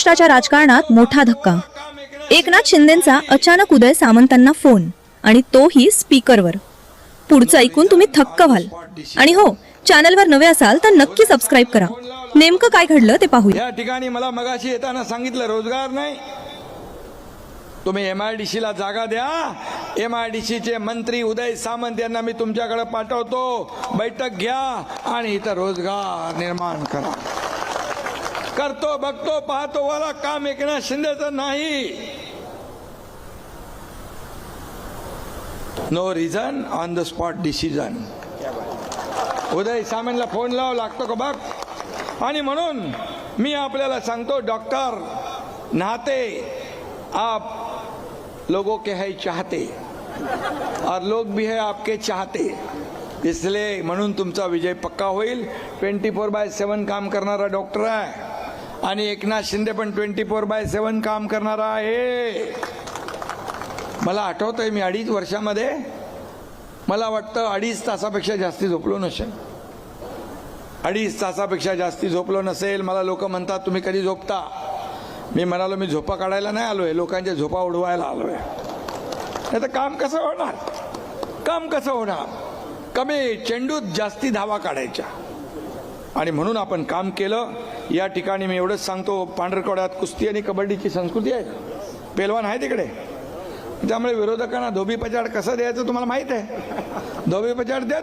महाराष्ट्राच्या राजकारणात मोठा धक्का. एकनाथ शिंदेचा अचानक उदय सामंतांना फोन आणि तोही स्पीकरवर. पुढचं ऐकून तुम्ही थक्क व्हाल. आणि हो चॅनलवर नवे असाल तर नक्की सबस्क्राईब करा. नेमकं काय घडलं ते पाहूया. या ठिकाणी मला मगाशी येताना सांगितलं रोजगार नाही. तुम्ही एम आय डी सीला जागा द्या. एम आय डी सीचे मंत्री उदय सामंत यांना मी तुमच्याकडे पाठवतो. बैठक घ्या आणि इथं रोजगार निर्माण करा. करतो बघतो पाहतो वाला काम एकनाथ शिंदेचं नाही. No reason on the spot decision Uday सामेनला phone लाव लागतो का बघ? आणि म्हणून मी आपल्याला सांगतो डॉक्टर नहाते आप लोगों के है चाहते. और लोग भी है आपके चाहते. इसलिए म्हणून तुमचा विजय पक्का होईल. ट्वेंटी फोर बाय सेवन काम करणारा डॉक्टर आहे. आणि एकनाथ शिंदे पण ट्वेंटी फोर बाय सेवन काम करणारा आहे. मला आठवतंय मी अडीच वर्षामध्ये मला वाटतं अडीच तासापेक्षा जास्ती झोपलो नसेल. अडीच तासापेक्षा जास्ती झोपलो नसेल. मला लोक म्हणतात तुम्ही कधी झोपता? मी म्हणालो मी झोपा काढायला नाही आलोय. लोकांच्या झोपा उडवायला आलोय. नाही तर काम कसं होणार? काम कसं होणार? कमी चेंडूत जास्ती धावा काढायच्या. आणि म्हणून आपण काम केलं. या ठिकाणी मी एवढंच सांगतो पांढरकवड्यात कुस्ती आणि कबड्डीची संस्कृती आहे. पेलवान आहे तिकडे. त्यामुळे विरोधकांना धोबी पचाड कसं द्यायचं तुम्हाला माहीत आहे? धोबी पचाड द्या